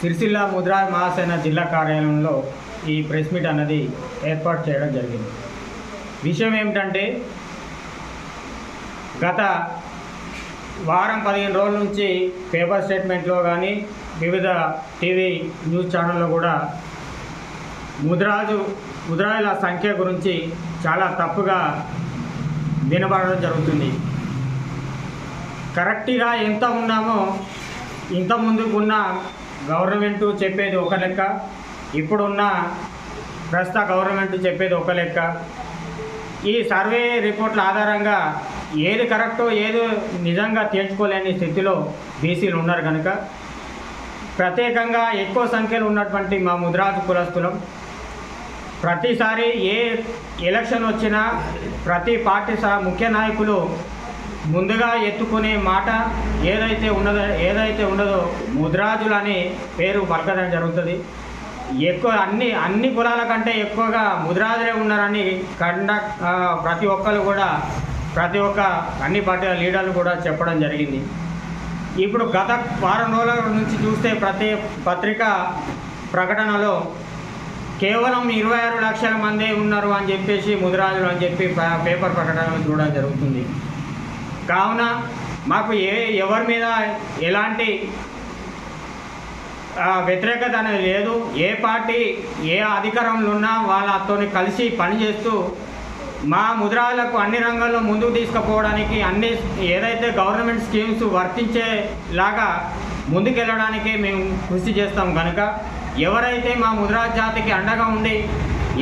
సిరిసిల్ల ముద్రా మహాసేన జిల్లా కార్యాలయంలో ఈ ప్రెస్ మీట్ అన్నది ఏర్పాటు చేయడం జరిగింది. విషయం ఏమిటంటే గత వారం పదిహేను రోజుల నుంచి పేపర్ స్టేట్మెంట్లో కానీ వివిధ టీవీ న్యూస్ ఛానల్లో కూడా ముద్రాజు ముద్రాయుల సంఖ్య గురించి చాలా తప్పుగా వినబడడం జరుగుతుంది. కరెక్ట్గా ఎంత ఉన్నామో ఇంతకుముందుకున్న గవర్నమెంట్ చెప్పేది ఒక లెక్క ఇప్పుడున్న ప్రస్తుత గవర్నమెంట్ చెప్పేది ఒక లెక్క. ఈ సర్వే రిపోర్ట్ల ఆధారంగా ఏది కరెక్టో ఏది నిజంగా తేల్చుకోలేని స్థితిలో బీసీలు ఉన్నారు కనుక ప్రత్యేకంగా ఎక్కువ సంఖ్యలో ఉన్నటువంటి మా ముద్రాజు కులస్తులం ప్రతిసారి ఏ ఎలక్షన్ వచ్చినా ప్రతి పార్టీ సహా ముఖ్య నాయకులు ముందుగా ఎత్తుకునే మాట ఏదైతే ఉన్నదో ఏదైతే ఉన్నదో ముద్రాజులు అని పేరు పలకడం జరుగుతుంది. ఎక్కువ అన్ని అన్ని కులాల కంటే ఎక్కువగా ముద్రాజులే ఉన్నారని కండ ప్రతి ఒక్కరు కూడా ప్రతి ఒక్క అన్ని పార్టీల లీడర్లు కూడా చెప్పడం జరిగింది. ఇప్పుడు గత వారం రోజుల నుంచి చూస్తే ప్రతి పత్రిక ప్రకటనలో కేవలం ఇరవై ఆరు లక్షల మందే ఉన్నారు అని చెప్పేసి ముదిరాజులు అని చెప్పి పేపర్ ప్రకటనలు చూడడం జరుగుతుంది. కావున మాకు ఏ ఎవరి మీద ఎలాంటి వ్యతిరేకత అనేది లేదు. ఏ పార్టీ ఏ అధికారంలో ఉన్నా వాళ్ళతో కలిసి పనిచేస్తూ మా ముద్రాలకు అన్ని రంగాల్లో ముందుకు తీసుకుపోవడానికి అన్ని ఏదైతే గవర్నమెంట్ స్కీమ్స్ వర్తించేలాగా ముందుకెళ్ళడానికి మేము కృషి చేస్తాం కనుక ఎవరైతే మా ముద్రా జాతికి అండగా ఉండి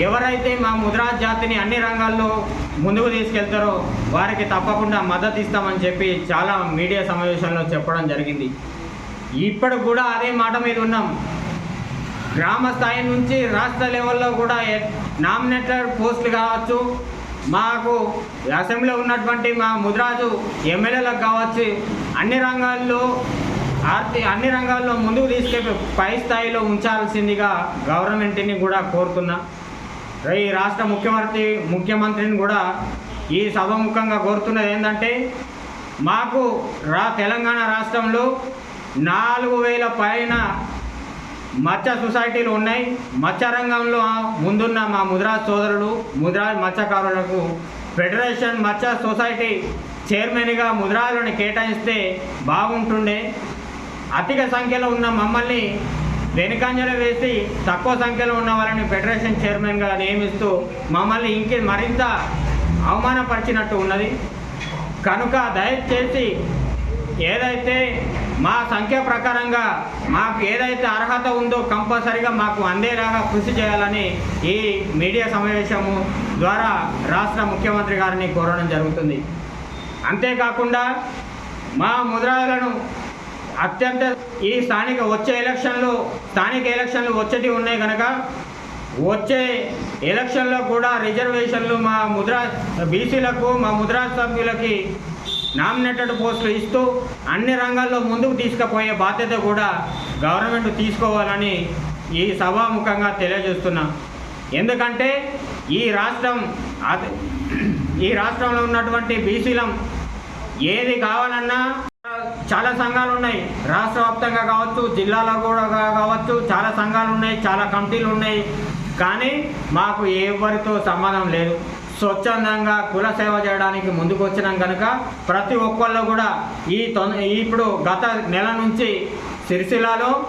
ఎవరైతే మా ముద్రా జాతిని అన్ని రంగాల్లో ముందుకు తీసుకెళ్తారో వారికి తప్పకుండా మద్దతు ఇస్తామని చెప్పి చాలా మీడియా సమావేశంలో చెప్పడం జరిగింది. ఇప్పుడు కూడా అదే మాట మీద ఉన్నాం. గ్రామ స్థాయి నుంచి రాష్ట్ర లెవెల్లో కూడా నామినేటెడ్ పోస్టులు కావచ్చు మాకు అసెంబ్లీలో ఉన్నటువంటి మా ముద్రాజు ఎమ్మెల్యేలకు కావచ్చు అన్ని రంగాల్లో ఆర్థి అన్ని రంగాల్లో ముందుకు తీసుకెళ్ళి పై స్థాయిలో ఉంచాల్సిందిగా గవర్నమెంట్ని కూడా కోరుతున్నా. ఈ రాష్ట్ర ముఖ్యమంత్రి ముఖ్యమంత్రిని కూడా ఈ సభముఖంగా కోరుతున్నది ఏంటంటే మాకు రా తెలంగాణ రాష్ట్రంలో నాలుగు వేల పైన మత్స్య సొసైటీలు ఉన్నాయి. మత్స్య రంగంలో ముందున్న మా ముద్రా సోదరులు ముద్రా మత్స్యకారులకు ఫెడరేషన్ మత్స్య సొసైటీ చైర్మన్గా ముద్రాలను కేటాయిస్తే బాగుంటుండే. అధిక సంఖ్యలో ఉన్న మమ్మల్ని వెనుకంజల వేసి తక్కువ సంఖ్యలో ఉన్న వాళ్ళని ఫెడరేషన్ చైర్మన్గా నియమిస్తూ మమ్మల్ని ఇంకే మరింత అవమానపరిచినట్టు ఉన్నది. కనుక దయచేసి ఏదైతే మా సంఖ్య ప్రకారంగా మాకు ఏదైతే అర్హత ఉందో కంపల్సరిగా మాకు అందేలాగా కృషి చేయాలని ఈ మీడియా సమావేశము ద్వారా రాష్ట్ర ముఖ్యమంత్రి గారిని కోరడం జరుగుతుంది. అంతేకాకుండా మా ముద్రాలను అత్యంత ఈ స్థానిక వచ్చే ఎలక్షన్లు స్థానిక ఎలక్షన్లు వచ్చేటి ఉన్నాయి కనుక వచ్చే ఎలక్షన్లో కూడా రిజర్వేషన్లు మా ముద్రా బీసీలకు మా ముద్రా సభ్యులకి నామినేటెడ్ పోస్టులు ఇస్తూ అన్ని రంగాల్లో ముందుకు తీసుకుపోయే బాధ్యత కూడా గవర్నమెంట్ తీసుకోవాలని ఈ సభాముఖంగా తెలియజేస్తున్నా. ఎందుకంటే ఈ రాష్ట్రం ఈ రాష్ట్రంలో ఉన్నటువంటి బీసీలం ఏది కావాలన్నా చాలా సంఘాలు ఉన్నాయి. రాష్ట్ర వ్యాప్తంగా కావచ్చు జిల్లాలో కూడా కావచ్చు చాలా సంఘాలు ఉన్నాయి చాలా కమిటీలు ఉన్నాయి. కానీ మాకు ఎవరితో సంబంధం లేదు. స్వచ్ఛందంగా కుల సేవ చేయడానికి ముందుకు వచ్చినాం కనుక ప్రతి ఒక్కళ్ళు కూడా ఈ తొం- ఇప్పుడు గత నెల నుంచి సిరిసిల్లాలో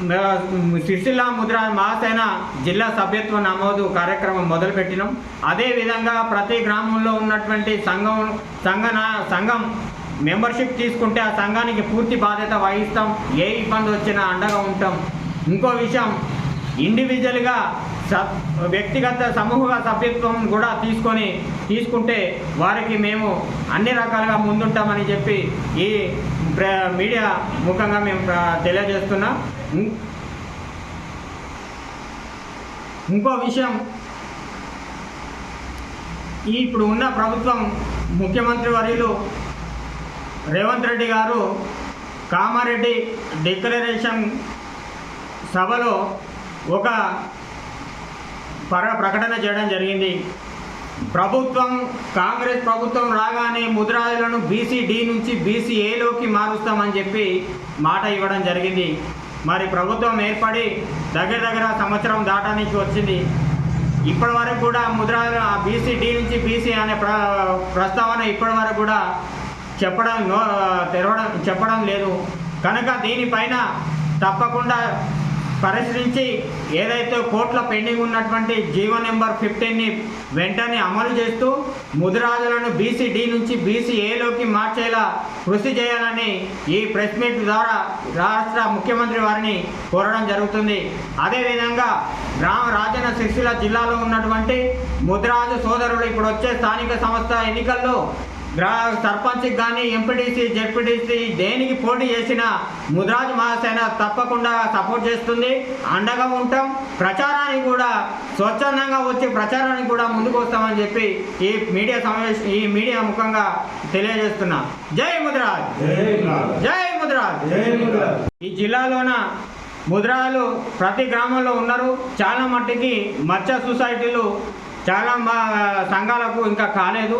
సిరిసిల్ల ముద్ర మహాసేన జిల్లా సభ్యత్వ నమోదు కార్యక్రమం మొదలుపెట్టినాం. అదేవిధంగా ప్రతి గ్రామంలో ఉన్నటువంటి సంఘం సంఘ సంఘం మెంబర్షిప్ తీసుకుంటే ఆ సంఘానికి పూర్తి బాధ్యత వహిస్తాం. ఏ ఇబ్బంది వచ్చినా అండగా ఉంటాం. ఇంకో విషయం ఇండివిజువల్గా వ్యక్తిగత సమూహ సభ్యత్వం కూడా తీసుకొని తీసుకుంటే వారికి మేము అన్ని రకాలుగా ముందుంటామని చెప్పి ఈ ప్ర- మీడియా ముఖంగా మేము తెలియజేస్తున్నాం. ఇంకో విషయం. ఈ ఇప్పుడు ఉన్న ప్రభుత్వం ముఖ్యమంత్రి వర్యులు రేవంత్ రెడ్డి గారు కామారెడ్డి డిక్లరేషన్ సభలో ఒక పర ప్రకటన చేయడం జరిగింది. ప్రభుత్వం కాంగ్రెస్ ప్రభుత్వం రాగానే ముద్రాయులను బీసీ డి నుంచి బీసీ ఏలోకి మారుస్తామని చెప్పి మాట ఇవ్వడం జరిగింది. మరి ప్రభుత్వం ఏర్పడి దగ్గర దగ్గర సంవత్సరం దాటానికి వచ్చింది. ఇప్పటి వరకు కూడా ముద్ర బీసీ డి నుంచి బీసీ అనే ప్ర ప్రస్తావన ఇప్పటి వరకు కూడా చెప్పడం తెరవడం చెప్పడం లేదు. కనుక దీనిపైన తప్పకుండా పరిశీలించి ఏదైతే కోర్టులో పెండింగ్ ఉన్నటువంటి జీవో నెంబర్ ఫిఫ్టీన్ని వెంటనే అమలు చేస్తూ ముదిరాజులను బీసీ డి నుంచి బీసీ ఏలోకి మార్చేలా కృషి చేయాలని ఈ ప్రెస్ మీట్ ద్వారా రాష్ట్ర ముఖ్యమంత్రి వారిని కోరడం జరుగుతుంది. అదేవిధంగా గ్రామ రాజన్న సిరిసిల్ల జిల్లాలో ఉన్నటువంటి ముదిరాజు సోదరులు ఇప్పుడు వచ్చే స్థానిక సంస్థ ఎన్నికల్లో గ్రా సర్పంచ్కి కానీ ఎంపీటీసీ జెడ్పీటీసీ దేనికి పోటీ చేసినా ముద్రాజ్ మహాసేన తప్పకుండా సపోర్ట్ చేస్తుంది. అండగా ఉంటాం. ప్రచారానికి కూడా స్వచ్ఛందంగా వచ్చి ప్రచారానికి కూడా ముందుకు వస్తామని చెప్పి ఈ మీడియా సమావేశం ఈ మీడియా ముఖంగా తెలియజేస్తున్నా. జై ముద్రాజ్! జై ముద్రాజ్! ఈ జిల్లాలోన ముద్రాలు ప్రతి గ్రామంలో ఉన్నారు. చాలా మట్టికి మత్స్య సొసైటీలు చాలా మా సంఘాలకు ఇంకా కాలేదు.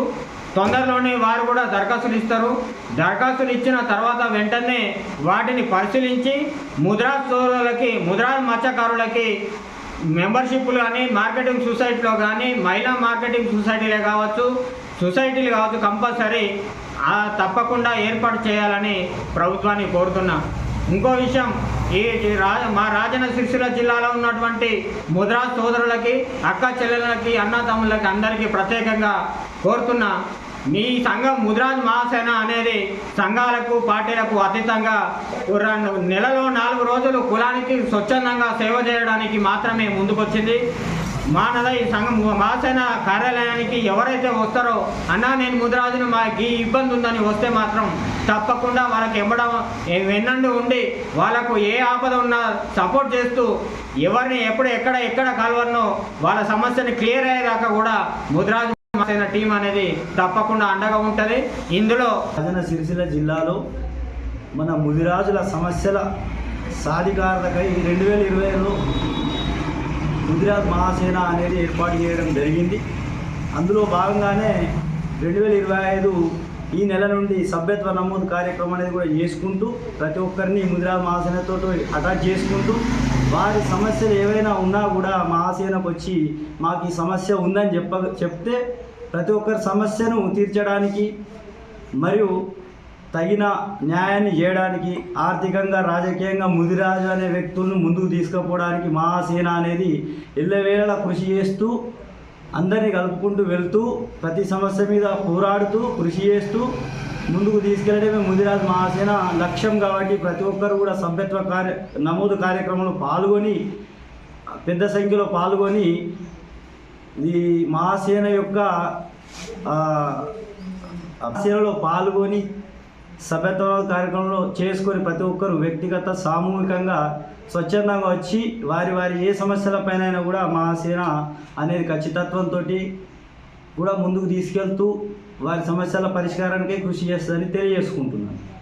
తొందరలోనే వారు కూడా దరఖాస్తులు ఇస్తారు. దరఖాస్తులు ఇచ్చిన తర్వాత వెంటనే వాటిని పరిశీలించి ముద్రా స్టోర్లకి ముద్రా మత్స్యకారులకి మెంబర్షిప్లు కానీ మార్కెటింగ్ సొసైటీలో కానీ మహిళా మార్కెటింగ్ సొసైటీలే కావచ్చు సొసైటీలు కావచ్చు కంపల్సరీ తప్పకుండా ఏర్పాటు చేయాలని ప్రభుత్వాన్ని కోరుతున్నా. ఇంకో విషయం ఈ రా మా రాజన్న సిరిసిల్ల జిల్లాలో ఉన్నటువంటి ముద్రా సోదరులకి అక్క చెల్లెలకి అన్నదమ్ములకి అందరికీ ప్రత్యేకంగా కోరుతున్నా. మీ సంఘం ముద్రాజ్ మహాసేన అనేది సంఘాలకు పార్టీలకు అతీతంగా రెండు నెలలో నాలుగు రోజులు కులానికి స్వచ్ఛందంగా సేవ చేయడానికి మాత్రమే ముందుకొచ్చింది. మానద ఈ సంఘం మహాసేన కార్యాలయానికి ఎవరైతే వస్తారో అన్నా నేను ముద్రాజును మాకు ఈ ఇబ్బంది ఉందని వస్తే మాత్రం తప్పకుండా వాళ్ళకి ఇవ్వడం వెన్నండి ఉండి వాళ్ళకు ఏ ఆపద ఉన్నా సపోర్ట్ చేస్తూ ఎవరిని ఎప్పుడు ఎక్కడ ఎక్కడ కలవన్నో వాళ్ళ సమస్యని క్లియర్ అయ్యేదాకా కూడా ముద్రాజు మహాసేన టీం అనేది తప్పకుండా అండగా ఉంటుంది. ఇందులో రాజన్న సిరిసిల్ల జిల్లాలో మన ముదిరాజుల సమస్యల సాధికారతకై రెండు వేల ఇరవైలో ముదిరాజ్ మహాసేన అనేది ఏర్పాటు చేయడం జరిగింది. అందులో భాగంగానే రెండు వేల ఇరవై ఐదు ఈ నెల నుండి సభ్యత్వ నమోదు కార్యక్రమం అనేది కూడా చేసుకుంటూ ప్రతి ఒక్కరిని ముదిరాజ్ మహాసేనతో అటాచ్ చేసుకుంటూ వారి సమస్యలు ఏవైనా ఉన్నా కూడా మహాసేనకు వచ్చి మాకు ఈ సమస్య ఉందని చెప్ప చెప్తే ప్రతి ఒక్కరి సమస్యను తీర్చడానికి మరియు తగిన న్యాయాన్ని చేయడానికి ఆర్థికంగా రాజకీయంగా ముదిరాజు అనే వ్యక్తులను ముందుకు తీసుకుపోవడానికి మహాసేన అనేది ఎల్లవేళలా కృషి చేస్తూ అందరినీ కలుపుకుంటూ వెళ్తూ ప్రతి సమస్య మీద పోరాడుతూ కృషి చేస్తూ ముందుకు తీసుకెళ్ళడమే ముదిరాజ్ మహాసేన లక్ష్యం కాబట్టి ప్రతి ఒక్కరు కూడా సభ్యత్వ కార్య నమోదు కార్యక్రమంలో పాల్గొని పెద్ద సంఖ్యలో పాల్గొని ఈ మహాసేన యొక్క సేనలో పాల్గొని సభ్యత్వ కార్యక్రమంలో చేసుకొని ప్రతి ఒక్కరు వ్యక్తిగత సామూహికంగా స్వచ్ఛందంగా వచ్చి వారి వారి ఏ సమస్యలపైన కూడా మహాసేన అనేది ఖచ్చితత్వంతో కూడా ముందుకు తీసుకెళ్తూ వారి సమస్యల పరిష్కారానికే కృషి చేస్తుందని తెలియజేసుకుంటున్నాను.